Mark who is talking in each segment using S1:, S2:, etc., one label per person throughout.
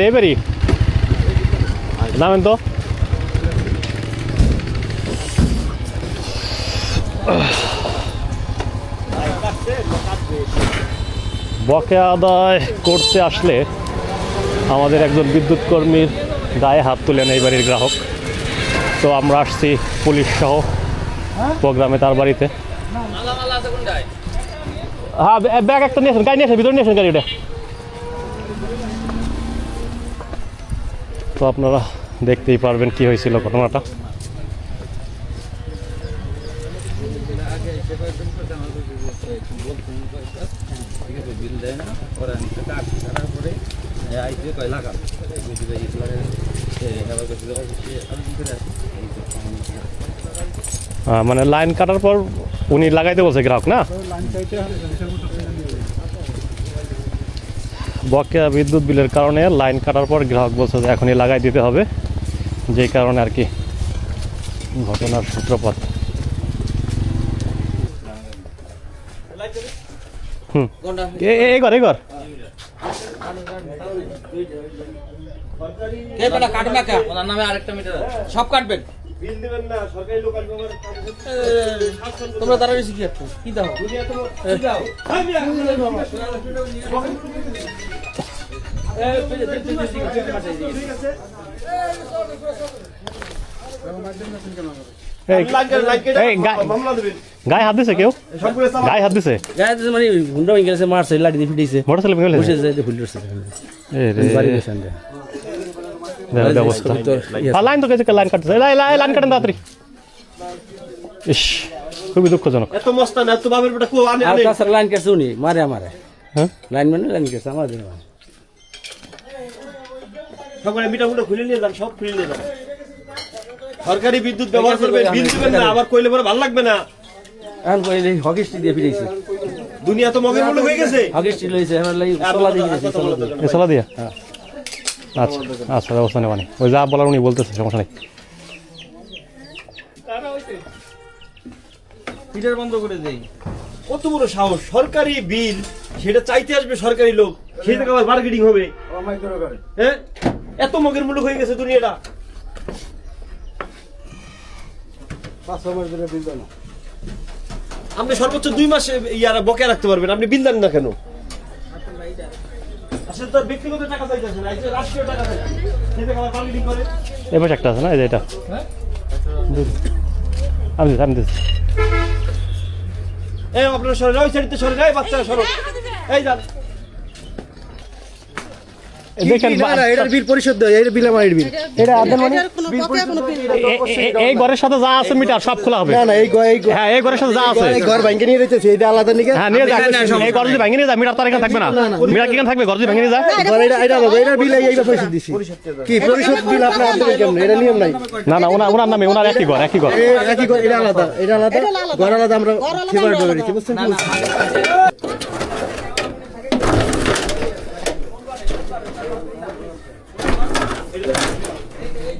S1: এই বাড়ি নামেন তো বকেয়া আদায় করতে আসলে আমাদের একজন বিদ্যুৎ কর্মীর গায়ে হাত তুলেন এই বাড়ির গ্রাহক। তো আমরা আসছি পুলিশ সহ প্রোগ্রামে তার বাড়িতে। হ্যাঁ ব্য- ব্যাগ একটা নিয়ে আসেন গাড়ি নিয়ে আসেন ভিতরে নিয়ে আসেন গাড়িটা। তো আপনারা দেখতেই পারবেন কি হয়েছিল ঘটনাটা। মানে লাইন কাটার পর উনি লাগাইতে বলছে গ্রাহক, না? বকেয়া বিদ্যুৎ বিলের কারণে লাইন কাটার পর গ্রাহক বলছে যে এখনই লাগাই দিতে হবে। যেই কারণে আর কি ঘটনার সূত্রপাত। হুম। এই ঘর এই ঘর।
S2: কে বেটা কাটে না কে? ওনার নামে আরেকটা মিটার সব কাটবেন? তোমরা তারা বেশি কি একটা কি দাও?
S1: গায়ে হাত দিছে কেউ গায়ে হাত দিছে
S2: গায়ে তো মানে হুন্ডা ভেঙে গেছে মারছে লাঠি দিয়ে ফিটেছে
S1: মোটর সাইকেল ভেঙে
S2: বসে
S1: ফেলেছে?
S2: যায় ফুল ধরছে
S1: এ রে,
S2: বাড়ি গেছে আনতে।
S1: দেখো ব্যবস্থা
S2: তোর ইয়ে
S1: আর লাইন তো গেছে লাইন কাটতেছে এই, লাই- লাই- লাইন কাটেন তাড়াতাড়ি ইস খুবই দুঃখজনক
S3: এত মস্তান এত বাপের বেটা কো আনে
S2: আর
S3: আনে
S2: তাছাড়া লাইন কাটছে উনি মারে আমারে
S1: হ্যাঁ
S2: লাইন মানে লাইন কাটছে আমার দিন
S3: সকালে মিটা মুটা খুলে নিয়ে যান সব খুলে নিয়ে যান। সরকারি বিদ্যুৎ ব্যবহার করবেন বিল দিবেন না আবার কইলে পরে ভালো লাগবে না।
S2: এখন কইলে দিয়ে ফিরেছে
S3: দুনিয়া তো মগের মূল্য হয়ে গেছে।
S2: লইছে আমার লাগি সোলা দিয়ে ফিরেছে সোলা দিয়ে।
S1: দিয়া?
S2: হ্যাঁ।
S1: আচ্ছা আচ্ছা ব্যবস্থা নেওয়া নেই। ওই যা বলার উনি বলতেছে সমস্যা নেই।
S2: বন্ধ করে দেই।
S3: কত বড় সাহস সরকারি বিল সেটা চাইতে আসবে সরকারি লোক সেই থেকে আবার মার্কেটিং হবে। হ্যাঁ? এত মগের মূল্য হয়ে গেছে দুনিয়াটা। আপনি সর্বোচ্চ দুই মাস ইয়ারা বকে রাখতে পারবেন আপনি বিল দেন না কেন? আসলে তো ব্যক্তিগত টাকা চাইতেছে না এই যে রাষ্ট্রীয় টাকা চাইছে সেই থেকে আবার মার্কেটিং করে
S1: এ পাশে একটা আছে না এই এটা? আমি আমি
S3: এই আপনারা সরে ওই সাইডে সরে যায় বাচ্চারা সরো। এই যান।
S1: দেখেন
S4: এটার বিল পরিশোধ দেয় এর বিল আমার বিল
S1: এটা আদেন মানে এই ঘরের সাথে যা আছে মিটার সব খোলা হবে।
S4: না না এই এই
S1: হ্যাঁ এই ঘরের সাথে যা আছে।
S4: এই ঘর ভাঙ্গে নিয়ে রেখেছে এটা আলাদা নিকে
S1: হ্যাঁ নিয়ে যাক এই ঘর যদি ভেঙে নিয়ে যায় মিটার তার এখানে থাকবে না? মিটার কি থাকবে? ঘর যদি ভেঙে নিয়ে যায়?
S4: ঘর এটা এটা আলাদা এটার বিল এই পরিশোধ দিছি। কি পরিশোধ বিল আপনার আপনাদের কেমন এটা নিয়ম নাই।
S1: না না ওনার ওনার নামে ওনার একই ঘর একই ঘর।
S4: একই ঘর এটা আলাদা। এটা আলাদা। ঘর আলাদা আমরা ফেভার বুঝছেন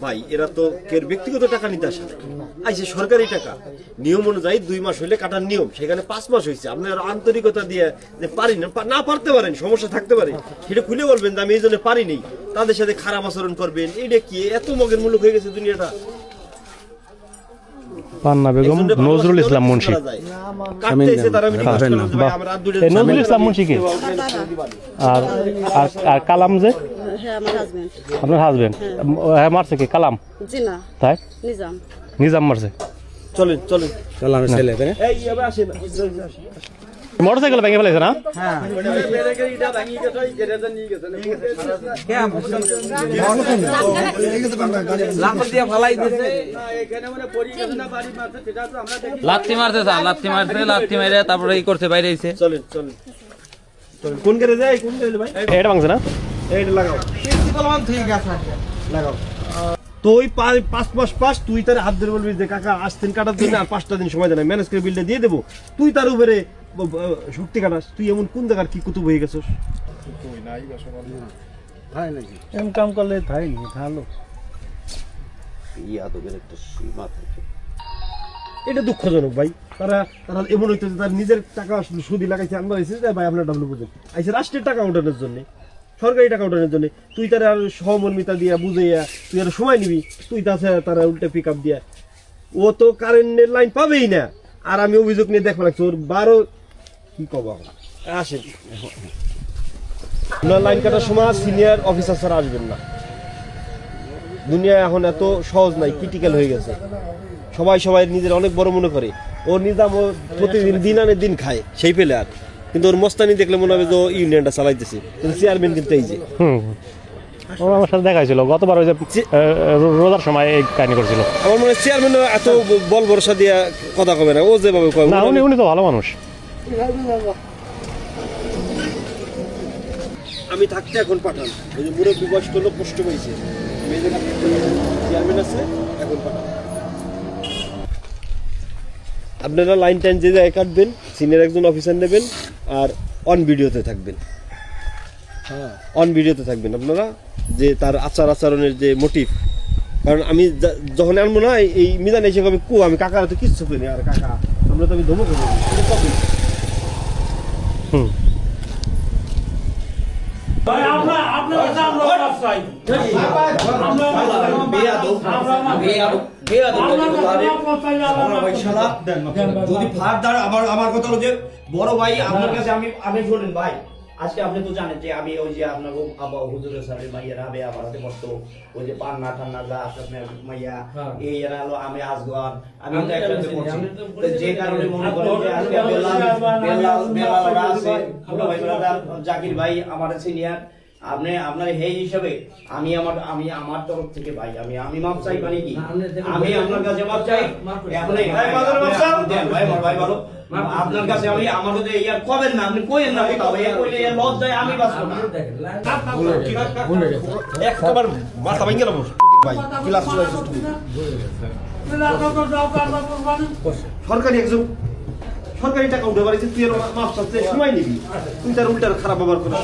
S3: ভাই এরা তো কেউ ব্যক্তিগত টাকা নিতে আসে না। আইসে সরকারি টাকা নিয়ম অনুযায়ী দুই মাস হইলে কাটার নিয়ম সেখানে পাঁচ মাস হয়েছে আপনি আর আন্তরিকতা দিয়ে যে পারি না না পারতে পারেন সমস্যা থাকতে পারে। সেটা খুলে বলবেন যে আমি এই জন্য পারিনি তাদের সাথে খারাপ আচরণ করবেন এটা কি? এত মগের মূল্য হয়ে গেছে দুনিয়াটা।
S1: পান্না বেগম নজরুল ইসলাম মুন্সি।
S3: করা
S1: নজরুল ইসলাম কি? আর কালাম যে?
S5: হ্যাঁ আমার হাজবেন্ড
S1: আপনার হাজবেন্ড হ্যাঁ। মারছে কি? কালাম?
S5: জি না।
S1: তাই?
S5: নিজাম।
S1: নিজাম মারছে।
S3: চলেন চলেন।
S2: চল আমি ছেলে তাই
S3: এই এবার আসেন
S1: মোটর সাইকেল ভেঙে ফেলেছে না?
S2: দিয়েছে
S6: লাত্তি মারতে চা লাত্তি মারতে লাত্তি মেরে তারপরে ই করতে বাইরে আইছে।
S3: চলেন চলেন। চলেন কোন যায় কোন ভাই?
S1: এটা ভাঙছে না?
S3: এইটা লাগাও। লাগাও। তো ওই পাঁচ মাস পাস তুই তার হাত ধরে বলবি যে কাকা আজ দিন কাটার জন্য আর পাঁচটা দিন সময় দেয় ম্যানেজ করে বিলটা দিয়ে দেবো। তুই তার উপরে শক্তি কাটাস। তুই এমন কোন জায়গার কি কুতুব হয়ে গেছিস?
S4: ইনকাম করলে তাই নি ভালো
S3: এটা দুঃখজনক ভাই। তারা তারা এমন হইতো যে তার নিজের টাকা আসলে সুদি লাগাইছে। আমরা হয়েছে যে ভাই আপনার ডাবলু বুঝেন আইসে রাষ্ট্রের টাকা উঠানোর জন্য। সরকারি টাকা উঠানোর জন্য। তুই তারা আর সহমর্মিতা দিয়া বুঝাইয়া তুই আর সময় নিবি তুই তাছাড়া তারা উল্টে পিক আপ দিয়া। ও তো কারেন্টের লাইন পাবেই না। আর আমি অভিযোগ নিয়ে দেখব লাগছে ওর বারো কি কব? আসেন। লাইন কাটার সময় সিনিয়র অফিসার স্যার আসবেন না। দুনিয়া এখন এত সহজ নাই ক্রিটিক্যাল হয়ে গেছে। সবাই সবাই নিজের অনেক বড় মনে করে। ও নিজাম ও প্রতিদিন দিন আনে দিন খায় সেই পেলে আর। কিন্তু ওর মস্তানি দেখলে মনে হবে যে ও ইউনিয়নটা চালাইতেছে। কিন্তু চেয়ারম্যান কিন্তু এই যে।
S1: হুম। ও আমার সাথে দেখাইছিল গতবার ওই যে রোজার সময় এই কাহিনী করছিল।
S3: আমার মনে হয় চেয়ারম্যান এত বল ভরসা দিয়ে কথা কবে না ও যেভাবে কয়
S1: না উনি উনি তো ভালো মানুষ।
S3: আমি থাকতে এখন পাঠান। ওই যে মুরব্বী বয়স্ক লোক কষ্ট পেয়েছে চেয়ারম্যান আছে এখন পাঠান। আপনারা লাইন টাইন যে জায়গায় কাটবেন সিনিয়র একজন অফিসার নেবেন আর অন ভিডিওতে থাকবেন। হ্যাঁ। অন ভিডিওতে থাকবেন আপনারা যে তার আচার আচরণের যে মোটিভ কারণ আমি যখন আনব না এই- মিদান মিজান এসে কবে কু আমি কাকা তো কিচ্ছু করি আর কাকা আমরা তো আমি ধমক দেবো
S1: হুম
S7: যদি ফার ফার্দার আমার আমার কথা হলো যে বড় ভাই আপনার কাছে আমি আমি শোনেন ভাই আজকে আপনি তো জানেন যে আমি ওই যে আপনার আবা হুজুরের স্যারের মাইয়া রাবে আমার হাতে বসতো ওই যে পান্না টান্না যা আপনার মাইয়া এই এরা হলো আমি আসগান আমি তো একসাথে করছি যে কারণে মনে করেন যে আজকে বেলাল বেলাল বেলাল আছে জাকির ভাই আমার সিনিয়র আপনি আপনার সেই হিসাবে আমি আমার আমি আমার তরফ থেকে ভাই আমি আমি মাপ চাই মানে কি আমি আপনার কাছে মাপ চাই এখন এই- দেন ভাই ভাই বলো আপনার কাছে আমি আমার কাছে ইয়ার কবেন না আপনি কইেন না কোথাও ইয়া কইলে ইয়া লজ্জায় আমি বাঁচবো না
S3: একবার মাথা ভেঙে নেব ভাই ক্লাস সরকারি একজন সরকারি টাকা উঠে পারে তুই এর মাপ চাচ্ছে সময় নিবি। তুই তার উল্টার খারাপ ব্যবহার করিস।